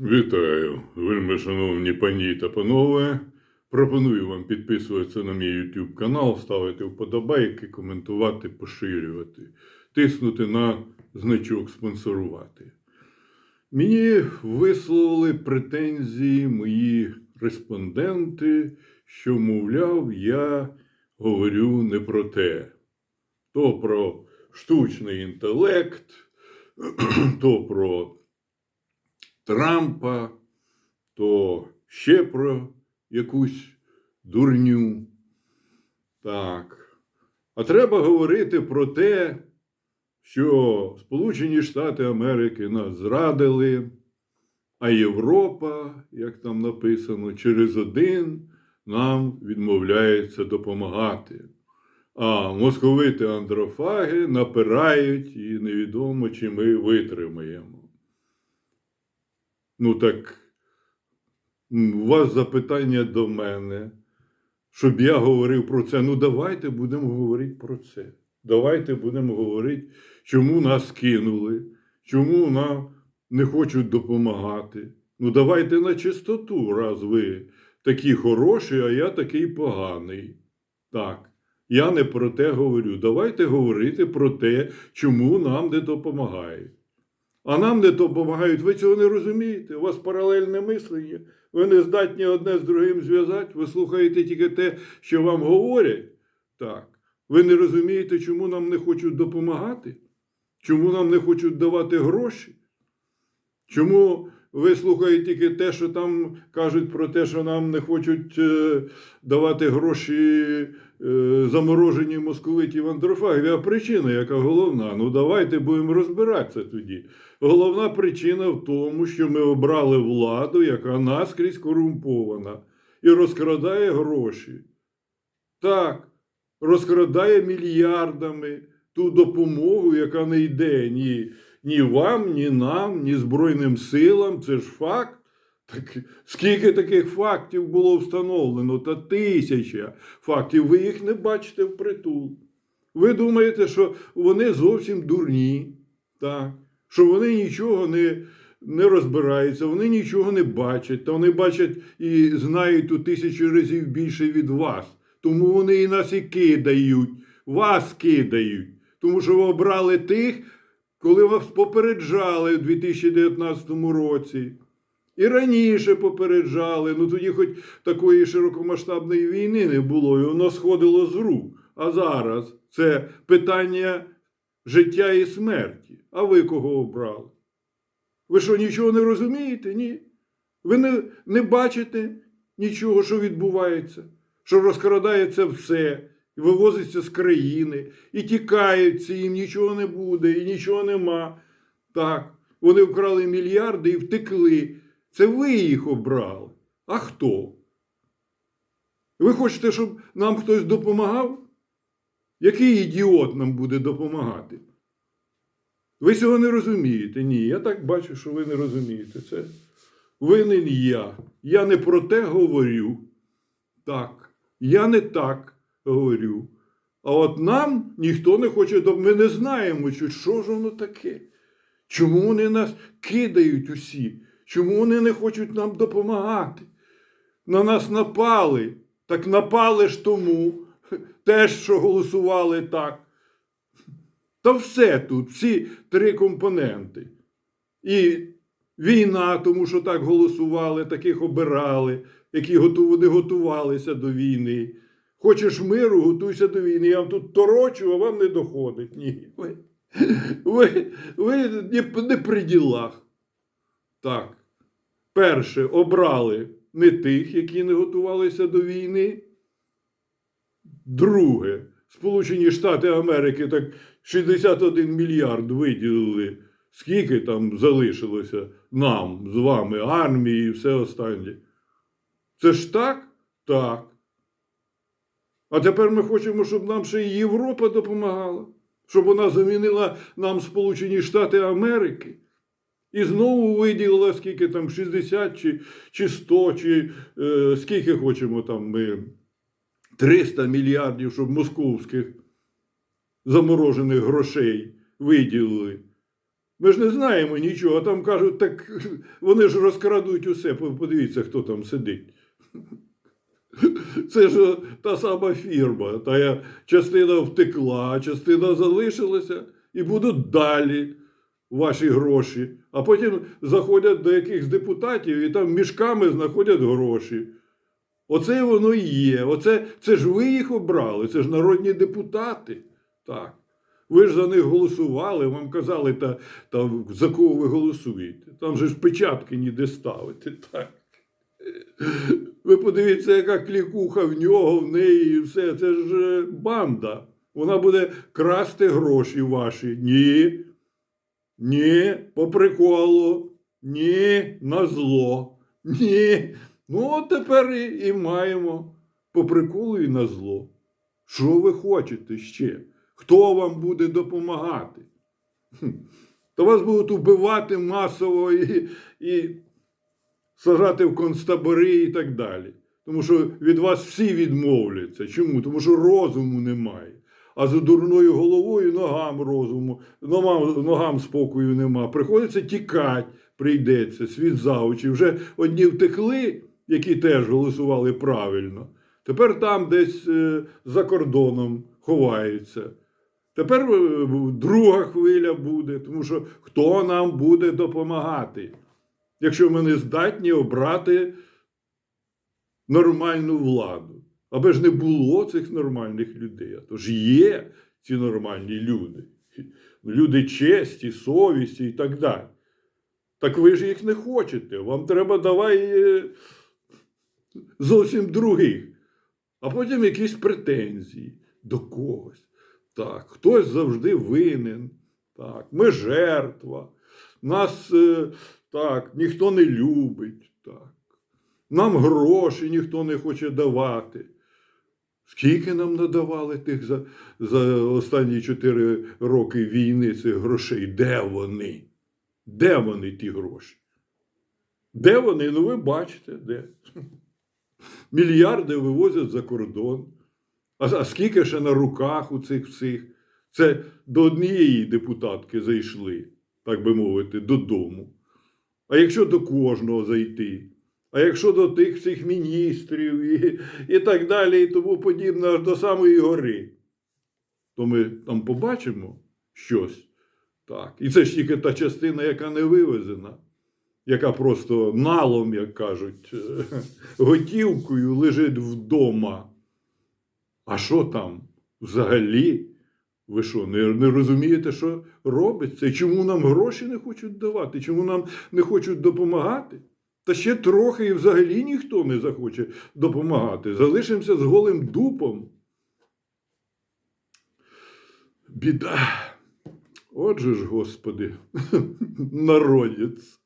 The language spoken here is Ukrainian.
Вітаю, вельми шановні пані та панове. Пропоную вам підписуватися на мій YouTube канал, ставити вподобайки, коментувати, поширювати, тиснути на значок спонсорувати. Мені висловили претензії мої респонденти, що, мовляв, я говорю не про те. То про штучний інтелект, то про Трампа, то ще про якусь дурню. Так. А треба говорити про те, що Сполучені Штати Америки нас зрадили, а Європа, як там написано, через один нам відмовляється допомагати. А московити андрофаги напирають, і невідомо, чи ми витримаємо. Ну так, у вас запитання до мене, щоб я говорив про це. Ну, давайте будемо говорити про це. Давайте будемо говорити, чому нас кинули, чому нам не хочуть допомагати. Ну, давайте на чистоту, раз ви такі хороші, а я такий поганий. Так, я не про те говорю. Давайте говорити про те, чому нам не допомагають. А нам не допомагають, ви цього не розумієте. У вас паралельне мислення. Ви не здатні одне з другим зв'язати, ви слухаєте тільки те, що вам говорять. Так. Ви не розумієте, чому нам не хочуть допомагати? Чому нам не хочуть давати гроші? Чому ви слухаєте тільки те, що там кажуть про те, що нам не хочуть е, давати гроші е, заморожені московитів андрофагів? А причина, яка головна? Ну давайте будемо розбиратися тоді. Головна причина в тому, що ми обрали владу, яка наскрізь корумпована і розкрадає гроші. Так, розкрадає мільярдами ту допомогу, яка не йде ні, ні вам, ні нам, ні Збройним силам. Це ж факт. Так, скільки таких фактів було встановлено? Та тисяча фактів. Ви їх не бачите впритул. Ви думаєте, що вони зовсім дурні, так? що вони нічого не, не розбираються, вони нічого не бачать, та вони бачать і знають у тисячі разів більше від вас. Тому вони і нас і кидають, вас кидають. Тому що ви обрали тих, коли вас попереджали у 2019 році. І раніше попереджали, ну тоді хоч такої широкомасштабної війни не було, і воно сходило з рук. А зараз це питання життя і смерті. А ви кого обрали? Ви що, нічого не розумієте? Ні. Ви не, не бачите нічого, що відбувається, що розкрадається все, вивозиться з країни, і тікаються, їм нічого не буде, і нічого нема. Так, вони вкрали мільярди і втекли. Це ви їх обрали. А хто? Ви хочете, щоб нам хтось допомагав? Який ідіот нам буде допомагати? Ви цього не розумієте? Ні, я так бачу, що ви не розумієте. Це винен я. Я не про те говорю. Так, я не так говорю. А от нам ніхто не хоче. Ми не знаємо, що, ж воно таке. Чому вони нас кидають усі? Чому вони не хочуть нам допомагати? На нас напали. Так напали ж тому, теж, що голосували так. Та все тут, всі три компоненти. І війна, тому що так голосували, таких обирали, які не готувалися до війни. Хочеш миру, готуйся до війни. Я вам тут торочу, а вам не доходить. Ні. Ви, ви, ви не, при ділах. Так. Перше, обрали не тих, які не готувалися до війни. Друге, Сполучені Штати Америки так 61 мільярд виділили. Скільки там залишилося нам з вами, армії і все останнє? Це ж так? Так. А тепер ми хочемо, щоб нам ще й Європа допомагала, щоб вона замінила нам Сполучені Штати Америки. І знову виділила скільки там 60 чи, чи 100, чи е, скільки хочемо там ми 300 мільярдів, щоб московських заморожених грошей виділили. Ми ж не знаємо нічого. а Там кажуть, так вони ж розкрадуть усе. Подивіться, хто там сидить. Це ж та сама фірма. Та частина втекла, частина залишилася і будуть далі ваші гроші. А потім заходять до якихось депутатів і там мішками знаходять гроші. Оце воно і є. Оце, це ж ви їх обрали, це ж народні депутати. Так. Ви ж за них голосували, вам казали, та, та, за кого ви голосуєте. Там же ж печатки ніде ставити. Так. Ви подивіться, яка клікуха в нього, в неї і все. Це ж е, банда. Вона буде красти гроші ваші. Ні. Ні, по приколу. Ні, на зло. Ні. Ну, от тепер і, і маємо по приколу і на зло. Що ви хочете ще? Хто вам буде допомагати? То вас будуть убивати масово і, і сажати в концтабори і так далі. Тому що від вас всі відмовляться. Чому? Тому що розуму немає. А за дурною головою ногам розуму, ногам, ногам спокою нема. Приходиться тікати, прийдеться, світ за очі. Вже одні втекли, які теж голосували правильно. Тепер там десь е, за кордоном ховаються. Тепер е, друга хвиля буде, тому що хто нам буде допомагати, якщо ми не здатні обрати нормальну владу. Аби ж не було цих нормальних людей. А то ж є ці нормальні люди. Люди честі, совісті і так далі. Так ви ж їх не хочете. Вам треба давай е, зовсім других. А потім якісь претензії до когось. Так, хтось завжди винен. Так, ми жертва. Нас е, так, ніхто не любить. Так. Нам гроші ніхто не хоче давати. Скільки нам надавали тих за, за останні чотири роки війни цих грошей? Де вони? Де вони ті гроші? Де вони? Ну ви бачите, де. Мільярди вивозять за кордон. А, а скільки ще на руках у цих всіх? Це до однієї депутатки зайшли, так би мовити, додому. А якщо до кожного зайти? А якщо до тих всіх міністрів і, і так далі, і тому подібне, аж до самої гори, то ми там побачимо щось. Так. І це ж тільки та частина, яка не вивезена, яка просто налом, як кажуть, готівкою лежить вдома. А що там взагалі? Ви що, не, не розумієте, що робиться? І чому нам гроші не хочуть давати? Чому нам не хочуть допомагати? Та ще трохи і взагалі ніхто не захоче допомагати. Залишимося з голим дупом. Біда. Отже ж, Господи, народець.